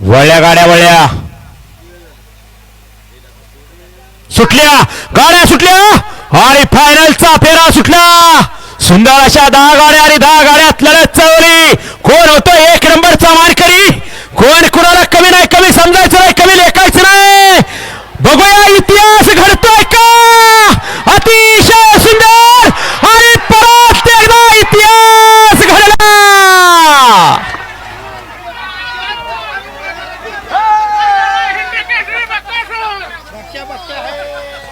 वळल्या गाड्या वळल्या सुटल्या. गाड्या सुटल्या. आणि फायनलचा फेरा सुटला. सुंदर अशा दहा गाड्या आणि दहा गाड्यात लढत चावली कोण होतो एक नंबरचा मानकरी? कोण कुणाला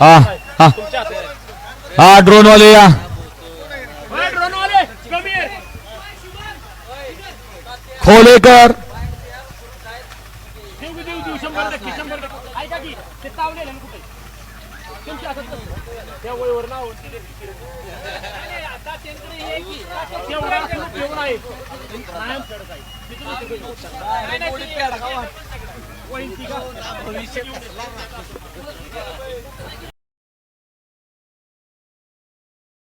हा हा। हा ड्रोन वाले या खोलेकर। Bueno, y digo, policía, no me la...